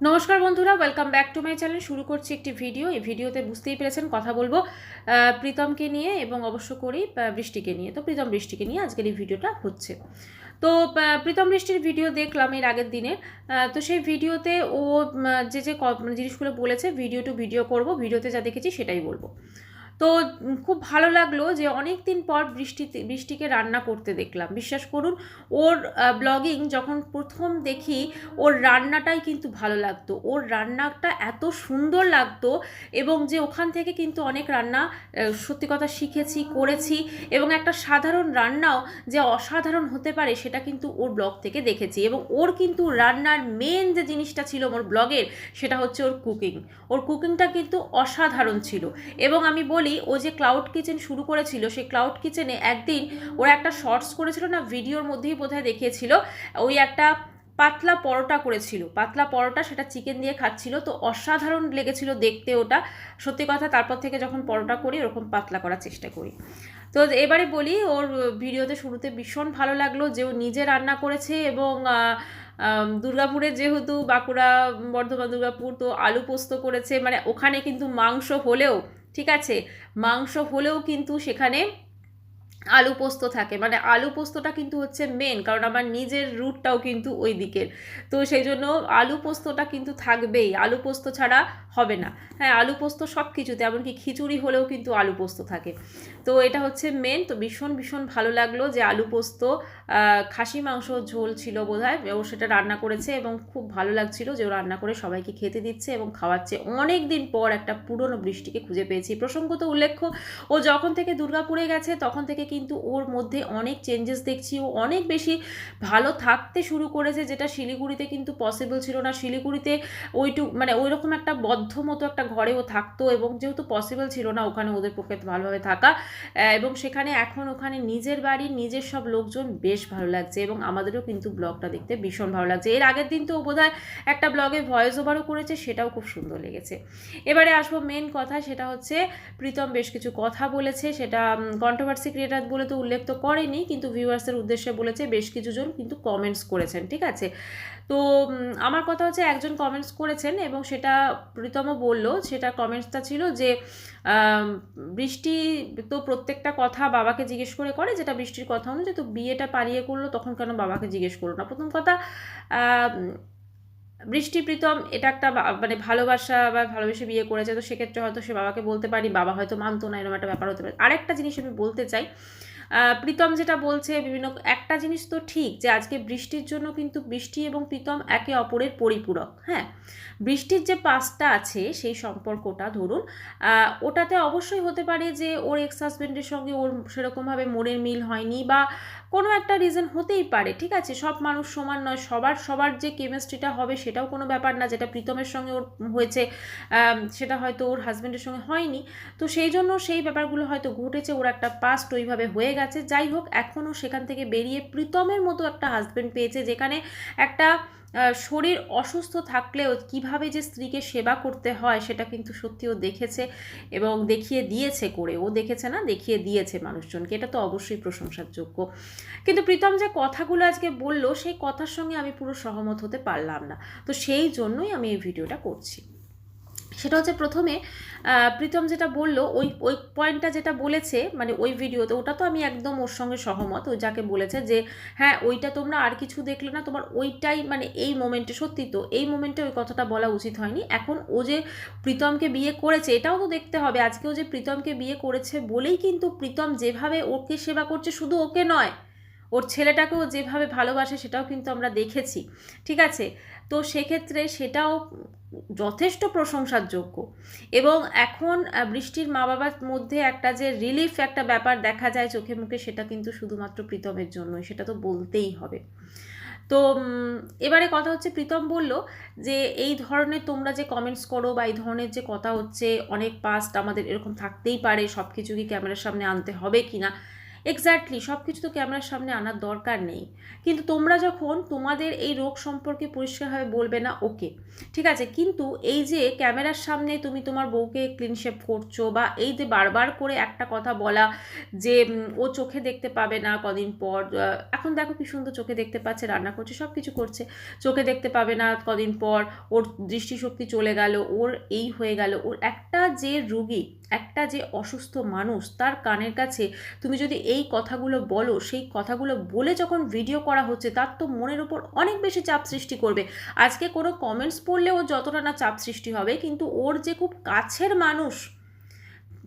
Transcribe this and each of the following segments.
নমস্কার বন্ধুরা welcome back to my channel শুরু করছি একটি ভিডিও এই ভিডিওতে বুঝতেই পেরেছেন কথা বলব প্রীতমকে নিয়ে এবং অবশ্য করেই বৃষ্টিকে নিয়ে। তো প্রীতম বৃষ্টিকে নিয়ে আজকের এই ভিডিওটা হচ্ছে। তো প্রীতম বৃষ্টির ভিডিও দেখলাম এর আগের দিনে। তো সেই ভিডিওতে ও যে যে মানে জিনিসগুলো বলেছে ভিডিও টু ভিডিও করব ভিডিওতে যা দেখেছি সেটাই বলব। তো খুব ভালো লাগল যে অনেক দিন পর বৃষ্টিতে, বৃষ্টিকে রান্না করতে দেখলাম। বিশ্বাস করুন, ওর ব্লগিং যখন প্রথম দেখি, ওর রান্নাটাই কিন্তু ভালো লাগতো। ওর রান্নাটা এত সুন্দর লাগতো এবং যে ওখান থেকে কিন্তু অনেক রান্না সত্যি কথা শিখেছি, করেছি এবং একটা সাধারণ রান্নাও যে অসাধারণ হতে পারে সেটা কিন্তু ওর ব্লগ থেকে দেখেছি এবং ওর কিন্তু রান্নার মেন যে জিনিসটা ছিল ওর ব্লগের সেটা হচ্ছে ওর কুকিং ওর কুকিংটা কিন্তু অসাধারণ ছিল এবং আমি বলি ও যে ক্লাউড কিচেন শুরু করেছিল, সেই ক্লাউড কিচেনে একদিন ওরা একটা শর্টস করেছিল না, ভিডিওর মধ্যেই বোধহয় দেখিয়েছিল, ওই একটা পাতলা পরোটা করেছিল। পাতলা পরোটা সেটা চিকেন দিয়ে খাচ্ছিল, তো অসাধারণ লেগেছিল দেখতে ওটা। সত্যি কথা, তারপর থেকে যখন পরোটা করি, ওরকম পাতলা করার চেষ্টা করি। তো এবারে বলি, ওর ভিডিওতে শুরুতে ভীষণ ভালো লাগল যে ও নিজে রান্না করেছে এবং দুর্গাপুরে যেহেতু বাঁকুড়া, বর্ধমান, দুর্গাপুর, তো আলু পোস্ত করেছে মানে ওখানে কিন্তু মাংস হলেও ঠিক আছে? মাংস হলেও কিন্তু সেখানে আলু পোস্ত থাকে। মানে আলু পোস্তটা কিন্তু হচ্ছে মেন কারণ আমার নিজের রুটটাও কিন্তু ওই দিকের। তো সেই জন্য আলু পোস্তটা কিন্তু থাকবেই। আলু পোস্ত ছাড়া হবে না। হ্যাঁ আলু পোস্ত সব কিছুতে এমনকি খিচুড়ি হলেও কিন্তু আলু পোস্ত থাকে। তো এটা হচ্ছে মেন তো ভীষণ ভীষণ ভালো লাগল যে আলু পোস্ত খাসি মাংস ঝোল ছিল বোধহয়, ও সেটা রান্না করেছে এবং খুব ভালো লাগছিল যে ও রান্না করে সবাইকে খেতে দিচ্ছে এবং খাওয়াচ্ছে। অনেক দিন পর একটা পুরনো বৃষ্টিকে খুঁজে পেয়েছি। প্রসঙ্গত উল্লেখ্য, ও যখন থেকে দুর্গাপুরে গেছে, তখন থেকে কিন্তু ওর মধ্যে অনেক চেঞ্জেস দেখছি। ও অনেক বেশি ভালো থাকতে শুরু করেছে, যেটা শিলিগুড়িতে কিন্তু পসিবল ছিল না। শিলিগুড়িতে ওইটু মানে ওই রকম একটা বদ্ধ মতো একটা ঘরে ও থাকতো এবং যেহেতু পসিবল ছিল না ওখানে ওদের পক্ষে ভালোভাবে থাকা এবং সেখানে এখন ওখানে নিজের বাড়ি, নিজের সব লোকজন বেশ ভালো লাগছে এবং আমাদেরও কিন্তু ব্লগটা দেখতে ভীষণ ভালো লাগছে। এর আগের দিন তো বোধহয় একটা ব্লগে ভয়েস ওভারও করেছে, সেটাও খুব সুন্দর লেগেছে। এবারে আসব মেন কথা, সেটা হচ্ছে প্রীতম বেশ কিছু কথা বলেছে, সেটা কন্ট্রোভার্সি ক্রিয়েটার বলে তো উল্লেখ তো করেনি, কিন্তু ভিউয়ার্সের উদ্দেশ্যে বলেছে বেশ কিছুজন কিন্তু কমেন্টস করেছেন, ঠিক আছে? তো আমার কথা হচ্ছে একজন কমেন্টস করেছেন এবং সেটা প্রীতমও বলল, সেটা কমেন্টসটা ছিল যে বৃষ্টি তো প্রত্যেকটা কথা বাবাকে জিজ্ঞেস করে করে, যেটা বৃষ্টির কথা অনুযায়ী তো বিয়েটা পালিয়ে করল, তখন কেন বাবাকে জিজ্ঞেস করল না? প্রথম কথা বৃষ্টি প্রীতম এটা একটা মানে ভালোবাসা বা ভালোবেসে বিয়ে করেছে, তো সেক্ষেত্রে হয়তো সে বাবাকে বলতে পারি বাবা হয়তো মানতো না, এরকম একটা ব্যাপার হতে পারে। আরেকটা জিনিস আমি বলতে চাই প্রীতম যেটা বলছে, বিভিন্ন, একটা জিনিস তো ঠিক যে আজকে বৃষ্টির জন্য কিন্তু বৃষ্টি এবং প্রীতম একে অপরের পরিপূরক হ্যাঁ? বৃষ্টির যে পাসটা আছে সেই সম্পর্কটা ধরুন ওটাতে অবশ্যই হতে পারে যে ওর এক্স হাজব্যান্ডের সঙ্গে ওর সেরকমভাবে মনের মিল হয়নি বা কোনো একটা রিজন হতেই পারে, ঠিক আছে? সব মানুষ সমান নয়, সবার সবার যে কেমিস্ট্রিটা হবে সেটাও কোনো ব্যাপার না, যেটা প্রীতমের সঙ্গে ওর হয়েছে সেটা হয়তো ওর হাজব্যান্ডের সঙ্গে হয়নি, তো সেই জন্য সেই ব্যাপারগুলো হয়তো ঘটেছে, ওর একটা পাস্ট ওইভাবে হয়ে গেছে। যাই হোক, এখনও সেখান থেকে বেরিয়ে প্রীতমের মতো একটা হাজব্যান্ড পেয়েছে, যেখানে একটা শরীর অসুস্থ থাকলেও কীভাবে যে স্ত্রীকে সেবা করতে হয় সেটা কিন্তু সত্যি ও দেখেছে এবং দেখিয়ে দিয়েছে করে। ও দেখেছে না, দেখিয়ে দিয়েছে মানুষজনকে। এটা তো অবশ্যই প্রশংসার যোগ্য কিন্তু প্রীতম যে কথাগুলো আজকে বলল, সেই কথার সঙ্গে আমি পুরো সহমত হতে পারলাম না। তো সেই জন্যই আমি এই ভিডিওটা করছি। সেটা হচ্ছে প্রথমে প্রীতম যেটা বলল, ওই ওই পয়েন্টটা যেটা বলেছে মানে ওই ভিডিওতে, ওটা তো আমি একদম ওর সঙ্গে সহমত, ও যাকে বলেছে যে হ্যাঁ ওইটা তোমরা আর কিছু দেখলে না, তোমার ওইটাই মানে এই মোমেন্টে সত্যি তো, এই মোমেন্টে ওই কথাটা বলা উচিত হয়নি। এখন ও যে প্রীতমকে বিয়ে করেছে, এটাও তো দেখতে হবে আজকেও যে প্রীতমকে বিয়ে করেছে বলেই কিন্তু প্রীতম যেভাবে ওকে সেবা করছে, শুধু ওকে নয় ওর ছেলেটাকেও যেভাবে ভালোবাসে সেটাও কিন্তু আমরা দেখেছি, ঠিক আছে? তো সেক্ষেত্রে সেটাও যথেষ্ট প্রশংসার যোগ্য এবং এখন বৃষ্টির মা বাবার মধ্যে একটা যে রিলিফ একটা ব্যাপার দেখা যায় চোখে মুখে সেটা কিন্তু শুধুমাত্র প্রীতমের জন্যই, সেটা তো বলতেই হবে। তো এবারে কথা হচ্ছে প্রীতম বলল যে, এই ধরনের তোমরা যে কমেন্টস করো বা এই ধরনের যে কথা হচ্ছে, অনেক পাস্ট আমাদের এরকম থাকতেই পারে সব কিছু কি ক্যামেরার সামনে আনতে হবে কি না এক্স্যাক্টলি সব কিছু তো ক্যামেরার সামনে আনার দরকার নেই। কিন্তু তোমরা যখন তোমাদের এই রোগ সম্পর্কে পরিষ্কারভাবে বলবে না ওকে ঠিক আছে, কিন্তু এই যে ক্যামেরার সামনে তুমি তোমার বউকে ক্লিন শেপ করছ বা এই যে বারবার করে একটা কথা বলা যে ও চোখে দেখতে পাবে না কদিন পর এখন দেখো কি সুন্দর চোখে দেখতে পাচ্ছে, রান্না করছে সব কিছু করছে, চোখে দেখতে পাবে না কদিন পর, ওর দৃষ্টিশক্তি চলে গেল, ওর এই হয়ে গেল, ওর একটা যে রুগী, একটা যে অসুস্থ মানুষ, তার কানের কাছে তুমি যদি এই কথাগুলো বলো, সেই কথাগুলো বলে যখন ভিডিও করা হচ্ছে, তার তো মনের উপর অনেক বেশি চাপ সৃষ্টি করবে। আজকে কোনো কমেন্টস পড়লে ওর যতটা না চাপ সৃষ্টি হবে, কিন্তু ওর যে খুব কাছের মানুষ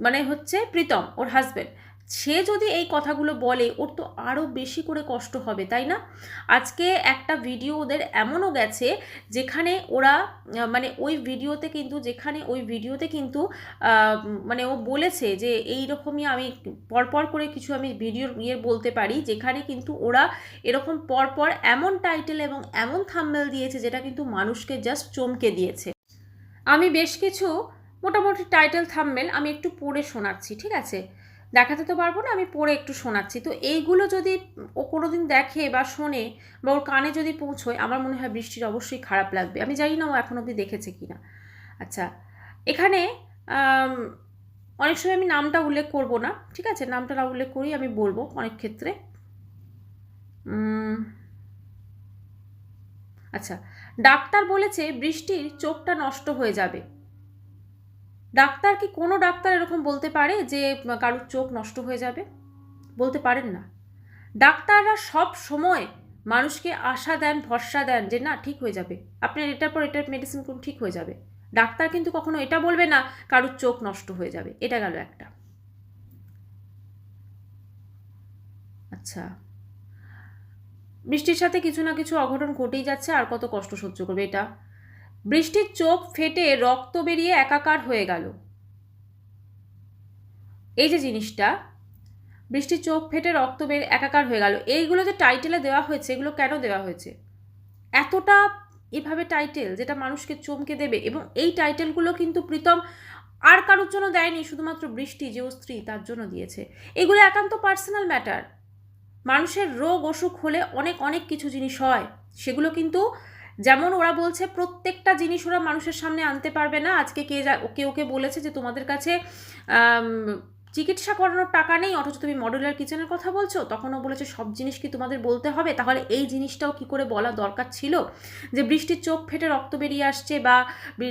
মানে হচ্ছে প্রীতম, ওর হাজব্যান্ড সে যদি এই কথাগুলো বলে, ওর তো আরও বেশি করে কষ্ট হবে, তাই না? আজকে একটা ভিডিও ওদের এমনও গেছে, যেখানে ওরা মানে ওই ভিডিওতে কিন্তু, যেখানে ওই ভিডিওতে কিন্তু মানে ও বলেছে যে এই রকমই আমি পরপর করে কিছু আমি ভিডিওর ইয়ে বলতে পারি। যেখানে কিন্তু ওরা এরকম পরপর এমন টাইটেল এবং এমন থাম্বেল দিয়েছে, যেটা কিন্তু মানুষকে জাস্ট চমকে দিয়েছে। আমি বেশ কিছু মোটামুটি টাইটেল থাম্বেল আমি একটু পড়ে শোনাচ্ছি, ঠিক আছে? দেখাতে তো পারব না, আমি পড়ে একটু শোনাচ্ছি। তো এইগুলো যদি ও কোনো দিন দেখে বা শোনে বা ওর কানে যদি পৌঁছয়, আমার মনে হয় বৃষ্টির অবশ্যই খারাপ লাগবে। আমি জানি না ও এখন অবধি দেখেছে কি না আচ্ছা এখানে অনেক সময় আমি নামটা উল্লেখ করব না, ঠিক আছে? নামটা না উল্লেখ করেই আমি বলব অনেক ক্ষেত্রে। আচ্ছা ডাক্তার বলেছে বৃষ্টির চোখটা নষ্ট হয়ে যাবে। ডাক্তার কি কোনো ডাক্তার এরকম বলতে পারে যে কারোর চোখ নষ্ট হয়ে যাবে? বলতে পারেন না। ডাক্তাররা সব সময় মানুষকে আশা দেন, ভরসা দেন যে, না, ঠিক হয়ে যাবে। আপনার এটার পর এটার মেডিসিন কোন ঠিক হয়ে যাবে। ডাক্তার কিন্তু কখনো এটা বলবে না, কারোর চোখ নষ্ট হয়ে যাবে। এটা গেল একটা। আচ্ছা। বৃষ্টির সাথে কিছু না কিছু অঘটন ঘটেই যাচ্ছে, আর কত কষ্ট সহ্য করবে এটা? বৃষ্টির চোখ ফেটে রক্ত বেরিয়ে একাকার হয়ে গেল। এই যে জিনিসটা, বৃষ্টির চোখ ফেটে রক্ত বের একাকার হয়ে গেল। এইগুলো যে টাইটেলে দেওয়া হয়েছে, এগুলো কেন দেওয়া হয়েছে? এতটা এভাবে টাইটেল যেটা মানুষকে চমকে দেবে এবং এই টাইটেলগুলো কিন্তু প্রীতম আর কারোর জন্য দেয়নি, শুধুমাত্র বৃষ্টি যে ও স্ত্রী তার জন্য দিয়েছে। এগুলো একান্ত পার্সোনাল ম্যাটার মানুষের রোগ, অসুখ হলে অনেক অনেক কিছু জিনিস হয়, সেগুলো কিন্তু যেমন ওরা বলছে, প্রত্যেকটা জিনিস ওরা মানুষের সামনে আনতে পারবে না। আজকে কে যা ওকে ওকে বলেছে যে, তোমাদের কাছে চিকিৎসা করানোর টাকা নেই, অথচ তুমি মডুলার কিচেনের কথা বলছো? তখনও বলেছে, সব জিনিস কি তোমাদের বলতে হবে? তাহলে এই জিনিসটাও কি করে বলা দরকার ছিল? যে, বৃষ্টির চোখ ফেটে রক্ত বেরিয়ে আসছে বা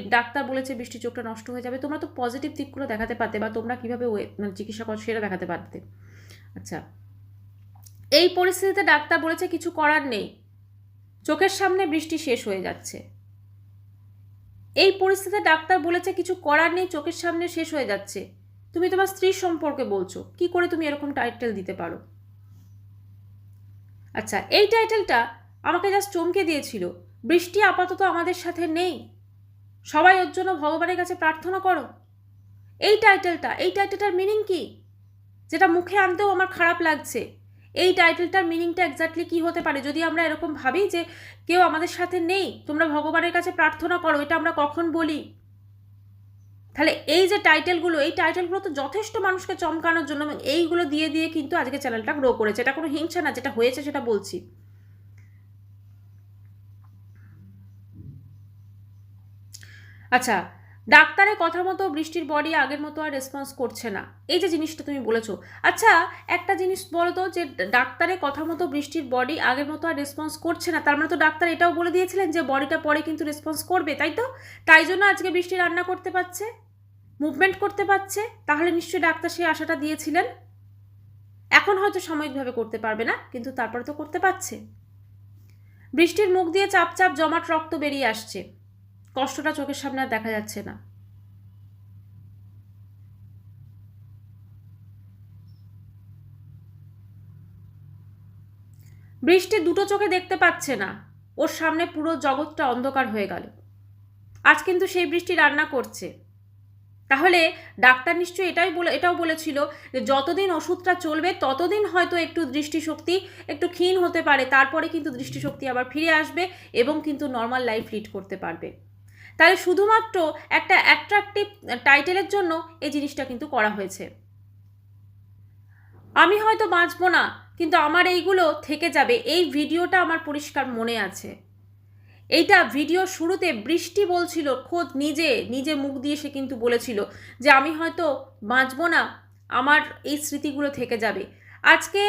ডাক্তার বলেছে বৃষ্টির চোখটা নষ্ট হয়ে যাবে, তোমরা তো পজিটিভ দিকগুলো দেখাতে পারতে বা তোমরা কীভাবে মানে চিকিৎসা করো, সেটা দেখাতে পারতে। আচ্ছা। এই পরিস্থিতিতে ডাক্তার বলেছে, কিছু করার নেই। চোখের সামনে বৃষ্টি শেষ হয়ে যাচ্ছে। এই পরিস্থিতিতে ডাক্তার বলেছে কিছু করার নেই, চোখের সামনে শেষ হয়ে যাচ্ছে। তুমি তোমার স্ত্রীর সম্পর্কে বলছো, কি করে তুমি এরকম টাইটেল দিতে পারো? আচ্ছা এই টাইটেলটা আমাকে জাস্ট চমকে দিয়েছিল, বৃষ্টি আপাতত আমাদের সাথে নেই। সবাই ওর জন্য ভগবানের কাছে প্রার্থনা করো। এই টাইটেলটা এই টাইটেলটার মিনিং কি? যেটা মুখে আনতেও আমার খারাপ লাগছে। এই টাইটেলটার মিনিংটা এক্স্যাক্টলি কি হতে পারে? যদি আমরা এরকম ভাবি যে কেউ আমাদের সাথে নেই, তোমরা ভগবানের কাছে প্রার্থনা করো, এটা আমরা কখন বলি? তাহলে এই যে টাইটেলগুলো, এই টাইটেলগুলো তো যথেষ্ট মানুষকে চমকানোর জন্য এবং এইগুলো দিয়ে দিয়ে কিন্তু আজকে চ্যানেলটা গ্রো করেছে। এটা কোনো হিংসা না, যেটা হয়েছে সেটা বলছি। আচ্ছা ডাক্তারের কথা মতো বৃষ্টির বডি আগের মতো আর রেসপন্স করছে না। এই যে জিনিসটা তুমি বলেছ। আচ্ছা একটা জিনিস বলো তো যে ডাক্তারের কথা মতো বৃষ্টির বডি আগের মতো আর রেসপন্স করছে না। তার মানে তো ডাক্তার এটাও বলে দিয়েছিলেন যে বডিটা পরে কিন্তু রেসপন্স করবে, তাই তো? তাই জন্য আজকে বৃষ্টি রান্না করতে পারছে মুভমেন্ট করতে পারছে, তাহলে নিশ্চয়ই ডাক্তার সেই আশাটা দিয়েছিলেন। এখন হয়তো সাময়িকভাবে করতে পারবে না, কিন্তু তারপরে তো করতে পারছে। বৃষ্টির মুখ দিয়ে চাপ চাপ জমাট রক্ত বেরিয়ে আসছে। কষ্টটা চোখের সামনে আর দেখা যাচ্ছে না। বৃষ্টি দুটো চোখে দেখতে পাচ্ছে না। ওর সামনে পুরো জগৎটা অন্ধকার হয়ে গেল। আজ কিন্তু সেই বৃষ্টি রান্না করছে। তাহলে ডাক্তার নিশ্চয়ই এটাই বলে এটাও বলেছিল যে যতদিন ওষুধটা চলবে, ততদিন হয়তো একটু দৃষ্টিশক্তি একটু ক্ষীণ হতে পারে। তারপরে কিন্তু দৃষ্টিশক্তি আবার ফিরে আসবে এবং কিন্তু নর্মাল লাইফ লিড করতে পারবে। তাহলে শুধুমাত্র একটা অ্যাট্রাকটিভ টাইটেলের জন্য এই জিনিসটা কিন্তু করা হয়েছে। আমি হয়তো বাঁচবো না, কিন্তু আমার এইগুলো থেকে যাবে, এই ভিডিওটা আমার পরিষ্কার মনে আছে। এইটা ভিডিও শুরুতে বৃষ্টি বলছিল, খোদ নিজে নিজে মুখ দিয়ে সে কিন্তু বলেছিল যে আমি হয়তো বাঁচবো না, আমার এই স্মৃতিগুলো থেকে যাবে। আজকে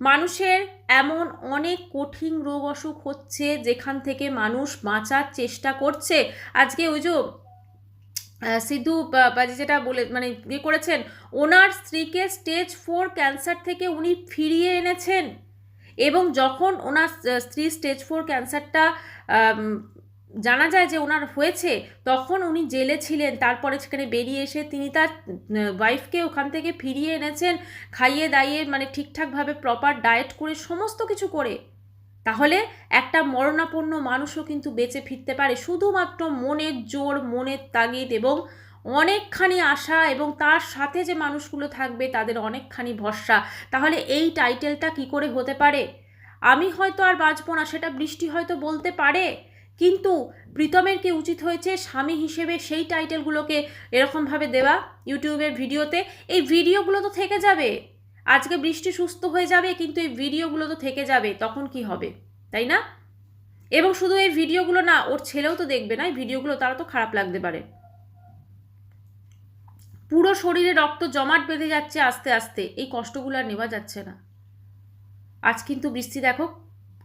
মানুষের এমন অনেক কঠিন রোগ অসুখ হচ্ছে যেখান থেকে মানুষ বাঁচার চেষ্টা করছে। আজকে ওই যে সিদ্ধু বাজি যেটা বলে মানে ইয়ে করেছেন, ওনার স্ত্রীকে স্টেজ ফোর ক্যান্সার থেকে উনি ফিরিয়ে এনেছেন। এবং যখন ওনার স্ত্রী স্টেজ ফোর ক্যান্সারটা জানা যায় যে ওনার হয়েছে, তখন উনি জেলে ছিলেন। তারপরে সেখানে বেরিয়ে এসে তিনি তার ওয়াইফকে ওখান থেকে ফিরিয়ে এনেছেন, খাইয়ে দাইয়ে মানে ঠিকঠাকভাবে প্রপার ডায়েট করে সমস্ত কিছু করে। তাহলে একটা মরণাপন্ন মানুষও কিন্তু বেঁচে ফিরতে পারে। শুধুমাত্র মনের জোর, মনের তাগিদ এবং অনেকখানি আশা এবং তার সাথে যে মানুষগুলো থাকবে তাদের অনেকখানি ভরসা। তাহলে এই টাইটেলটা কি করে হতে পারে? আমি হয়তো আর বাঁচবো না, সেটা বৃষ্টি হয়তো বলতে পারে। কিন্তু প্রীতমের কি উচিত হয়েছে স্বামী হিসেবে সেই টাইটেলগুলোকে এরকমভাবে দেওয়া ইউটিউবের ভিডিওতে? এই ভিডিওগুলো তো থেকে যাবে। আজকে বৃষ্টি সুস্থ হয়ে যাবে, কিন্তু এই ভিডিওগুলো তো থেকে যাবে। তখন কি হবে? তাই না? এবং শুধু এই ভিডিওগুলো না, ওর ছেলেও তো দেখবে না, এই ভিডিওগুলো, তারা তো খারাপ লাগতে পারে। পুরো শরীরে রক্ত জমাট বেঁধে যাচ্ছে আস্তে আস্তে। এই কষ্টগুলো আর নেওয়া যাচ্ছে না। আজ কিন্তু বৃষ্টি দেখো,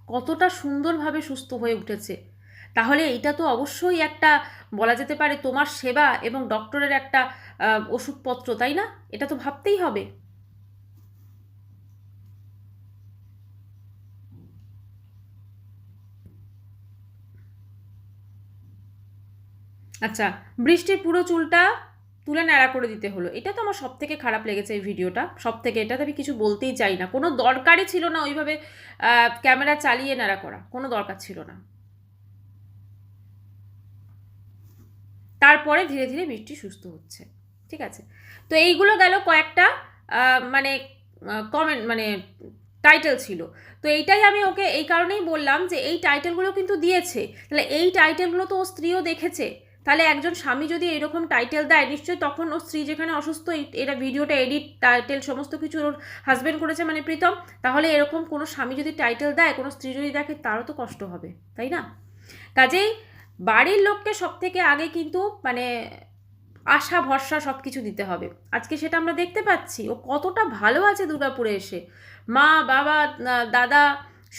কতটা সুন্দরভাবে সুস্থ হয়ে উঠেছে। তাহলে এটা তো অবশ্যই একটা, বলা যেতে পারে তোমার সেবা এবং ডক্টরের একটা ওষুধপত্র, তাই না? এটা তো ভাবতেই হবে। আচ্ছা বৃষ্টির পুরো চুলটা তুলে ন্যাড়া করে দিতে হলো। এটা তো আমার সব থেকে খারাপ লেগেছে এই ভিডিওটা। সব থেকে এটাতে আমি কিছু বলতেই চাই না। কোনো দরকারই ছিল না ওইভাবে ক্যামেরা চালিয়ে ন্যাড়া করা। কোনো দরকার ছিল না। তারপরে ধীরে ধীরে বৃষ্টি সুস্থ হচ্ছে। ঠিক আছে? তো এইগুলো গেল কয়েকটা মানে কমেন্ট মানে টাইটেল ছিল। তো এইটাই আমি ওকে এই কারণেই বললাম যে এই টাইটেলগুলো কিন্তু দিয়েছে। তাহলে এই টাইটেলগুলো তো ও স্ত্রীও দেখেছে। তাহলে একজন স্বামী যদি এরকম টাইটেল দেয়, নিশ্চয়ই তখন ওর স্ত্রী যেখানে অসুস্থ এটা ভিডিওটা এডিট টাইটেল সমস্ত কিছু ওর হাজবেন্ড করেছে মানে প্রীতম। তাহলে এরকম কোনো স্বামী যদি টাইটেল দেয়, কোনো স্ত্রী যদি দেখে, তারও তো কষ্ট হবে। তাই না? কাজেই বাড়ির লোককে সব থেকে আগে কিন্তু মানে আশা, ভরসা সব কিছু দিতে হবে। আজকে সেটা আমরা দেখতে পাচ্ছি, ও কতটা ভালো আছে দুর্গাপুরে এসে। মা, বাবা দাদা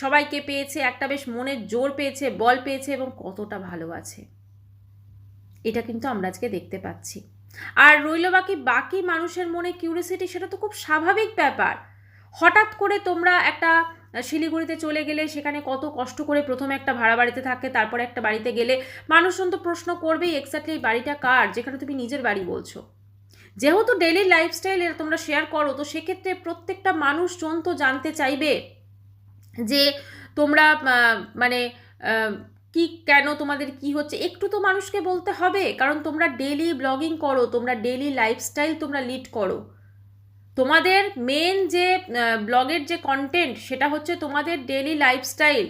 সবাইকে পেয়েছে, একটা বেশ মনের জোর পেয়েছে, বল পেয়েছে এবং কতটা ভালো আছে। এটা কিন্তু আমরা আজকে দেখতে পাচ্ছি। আর রইল বাকি বাকি মানুষের মনে কিউরিয়াসিটি সেটা তো খুব স্বাভাবিক ব্যাপার। হঠাৎ করে তোমরা একটা শিলিগুড়িতে চলে গেলে সেখানে কত কষ্ট করে প্রথমে একটা ভাড়া বাড়িতে থাকে, তারপরে একটা বাড়িতে গেলে মানুষজন তো প্রশ্ন করবেই এক্স্যাক্টলি বাড়িটা কার, যেখানে তুমি নিজের বাড়ি বলছো। যেহেতু ডেলি লাইফস্টাইল তোমরা শেয়ার করো, তো সেক্ষেত্রে প্রত্যেকটা মানুষজন তো জানতে চাইবে যে তোমরা মানে কি কেন তোমাদের কি হচ্ছে, একটু তো মানুষকে বলতে হবে। কারণ তোমরা ডেলি ব্লগিং করো, তোমরা ডেলি লাইফস্টাইল তোমরা লিড করো। তোমাদের মেন যে ব্লগের যে কন্টেন্ট সেটা হচ্ছে তোমাদের ডেলি লাইফস্টাইল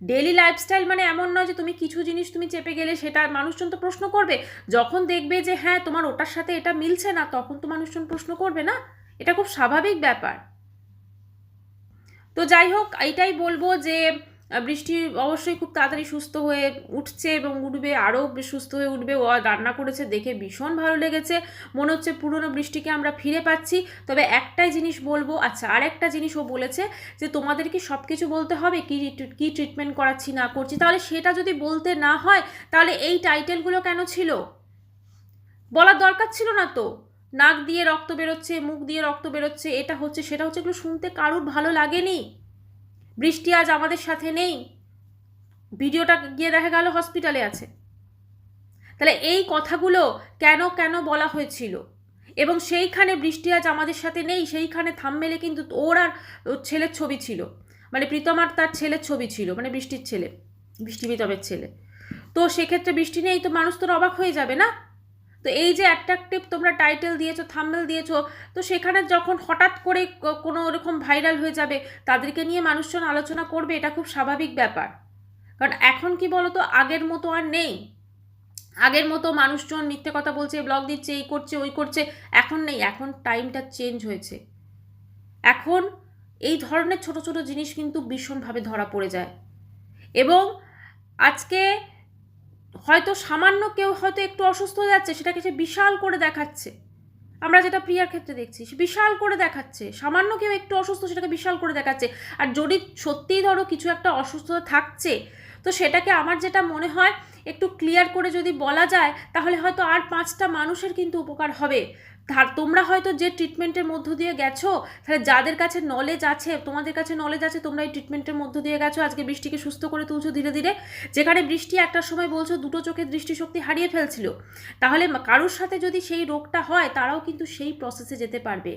ডেলি লাইফস্টাইল মানে এমন নয় যে তুমি কিছু জিনিস তুমি চেপে গেলে সেটা মানুষজন তো প্রশ্ন করবে। যখন দেখবে যে হ্যাঁ তোমার ওটার সাথে এটা মিলছে না, তখন তো মানুষজন প্রশ্ন করবে না। এটা খুব স্বাভাবিক ব্যাপার। তো যাই হোক, এইটাই বলব যে বৃষ্টি অবশ্যই খুব তাড়াতাড়ি সুস্থ হয়ে উঠছে এবং উঠবে, আরও সুস্থ হয়ে উঠবে। ও রান্না করেছে, দেখে ভীষণ ভালো লেগেছে। মনে হচ্ছে পুরনো বৃষ্টিকে আমরা ফিরে পাচ্ছি। তবে একটাই জিনিস বলব আচ্ছা আর একটা জিনিস ও বলেছে যে তোমাদের কি সব কিছু বলতে হবে, কি কি ট্রিটমেন্ট করাচ্ছি, না করছি। তাহলে সেটা যদি বলতে না হয়, তাহলে এই টাইটেলগুলো কেন ছিল? বলার দরকার ছিল না তো। নাক দিয়ে রক্ত বেরোচ্ছে, মুখ দিয়ে রক্ত বেরোচ্ছে, এটা হচ্ছে, সেটা হচ্ছে, এগুলো শুনতে কারুর ভালো লাগেনি? বৃষ্টি আজ আমাদের সাথে নেই। ভিডিওটা গিয়ে দেখা গেল হসপিটালে আছে। তাহলে এই কথাগুলো কেন কেন বলা হয়েছিল? এবং সেইখানে বৃষ্টি আজ আমাদের সাথে নেই, সেইখানে থামমেলে কিন্তু ওর আর ছেলের ছবি ছিল। মানে প্রীতম আর তার ছেলের ছবি ছিল মানে বৃষ্টির ছেলে বৃষ্টি প্রীতমের ছেলে। তো সেক্ষেত্রে বৃষ্টি নেই তো মানুষ তো অবাক হয়ে যাবে না? তো এই যে অ্যাট্রাকটিভ তোমরা টাইটেল দিয়েছ থাম্বেল দিয়েছ, তো সেখানে যখন হঠাৎ করে কোনো ওরকম ভাইরাল হয়ে যাবে, তাদেরকে নিয়ে মানুষজন আলোচনা করবে, এটা খুব স্বাভাবিক ব্যাপার। কারণ এখন কি বলতো, আগের মতো আর নেই। আগের মতো মানুষজন মিথ্যে কথা বলছে ব্লগ দিচ্ছে, এই করছে, ওই করছে, এখন নেই, এখন টাইমটা চেঞ্জ হয়েছে। এখন এই ধরনের ছোট ছোট জিনিস কিন্তু ভীষণভাবে ধরা পড়ে যায়। এবং আজকে হয়তো সামান্য কেউ হয়তো একটু অসুস্থ হয়ে যাচ্ছে, সেটাকে সে বিশাল করে দেখাচ্ছে। আমরা যেটা প্রিয়ার ক্ষেত্রে দেখছি বিশাল করে দেখাচ্ছে, সামান্য কেউ একটু অসুস্থ, সেটাকে বিশাল করে দেখাচ্ছে। আর যদি সত্যিই ধরো কিছু একটা অসুস্থতা থাকছে, তো সেটাকে আমার যেটা মনে হয়, একটু ক্লিয়ার করে যদি বলা যায়, তাহলে হয়তো আর পাঁচটা মানুষের কিন্তু উপকার হবে। তোমরা হয়তো যে ট্রিটমেন্টের মধ্য দিয়ে গেছো, তাহলে যাদের কাছে নলেজ আছে, তোমাদের কাছে নলেজ আছে, তোমরা এই ট্রিটমেন্টের মধ্য দিয়ে গেছো, আজকে বৃষ্টিকে সুস্থ করে তুলছো ধীরে ধীরে। যেখানে বৃষ্টি একটা সময় বলছো দুটো চোখের দৃষ্টিশক্তি হারিয়ে ফেলছিল। তাহলে কারোর সাথে যদি সেই রোগটা হয়, তারাও কিন্তু সেই প্রসেসে যেতে পারবে।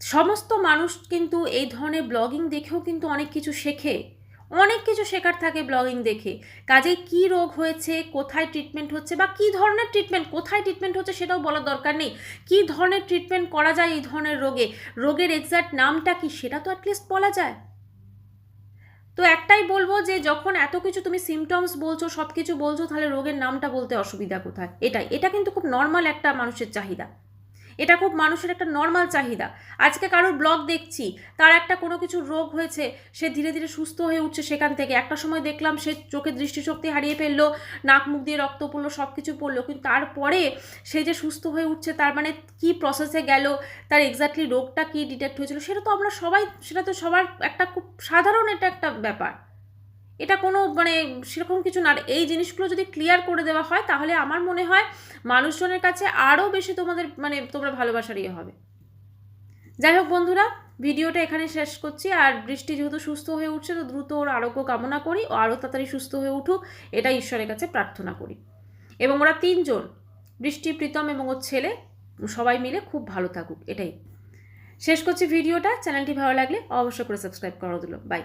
সমস্ত মানুষ কিন্তু এই ধরনের ব্লগিং দেখেও কিন্তু অনেক কিছু শেখে। অনেক কিছু শেখার থাকে ব্লগিং দেখে। কাজে কি রোগ হয়েছে, কোথায় ট্রিটমেন্ট হচ্ছে বা কি ধরনের ট্রিটমেন্ট কোথায় ট্রিটমেন্ট হচ্ছে সেটাও বলার দরকার নেই। কি ধরনের ট্রিটমেন্ট করা যায় এই ধরনের রোগে? রোগের এক্সাক্ট নামটা কি সেটা তো অ্যাটলিস্ট বলা যায়। তো একটাই বলব যে যখন এত কিছু তুমি সিমটমস বলছো সব কিছু বলছো, তাহলে রোগের নামটা বলতে অসুবিধা কোথায়? এটাই। এটা কিন্তু খুব নর্মাল একটা মানুষের চাহিদা। এটা খুব মানুষের একটা নর্মাল চাহিদা। আজকে কারোর ব্লগ দেখছি, তার একটা কোনো কিছু রোগ হয়েছে, সে ধীরে ধীরে সুস্থ হয়ে উঠছে সেখান থেকে। একটা সময় দেখলাম সে চোখে দৃষ্টিশক্তি হারিয়ে ফেলল, নাক মুখ দিয়ে রক্ত পড়ল সব কিছু পড়ল, কিন্তু তারপরে সে যে সুস্থ হয়ে উঠছে, তার মানে কি প্রসেসে গেল, তার এক্স্যাক্টলি রোগটা কি ডিটেক্ট হয়েছিল, সেটা তো আমরা সবাই, সেটা তো সবার একটা খুব সাধারণ এটা একটা ব্যাপার। এটা কোনো মানে সেরকম কিছু না। এই জিনিসগুলো যদি ক্লিয়ার করে দেওয়া হয়, তাহলে আমার মনে হয় মানুষজনের কাছে আরও বেশি তোমাদের মানে তোমরা ভালোবাসার ইয়ে হবে। যাই হোক বন্ধুরা, ভিডিওটা এখানে শেষ করছি। আর বৃষ্টি যেহেতু সুস্থ হয়ে উঠছে, তো দ্রুত ওর আরোগ্য কামনা করি। ও আরও তাড়াতাড়ি সুস্থ হয়ে উঠুক, এটা ঈশ্বরের কাছে প্রার্থনা করি। এবং ওরা তিনজন, বৃষ্টি, প্রীতম এবং ওর ছেলে, সবাই মিলে খুব ভালো থাকুক, এটাই। শেষ করছি ভিডিওটা। চ্যানেলটি ভালো লাগলে অবশ্যই করে সাবস্ক্রাইব করে দিল। বাই।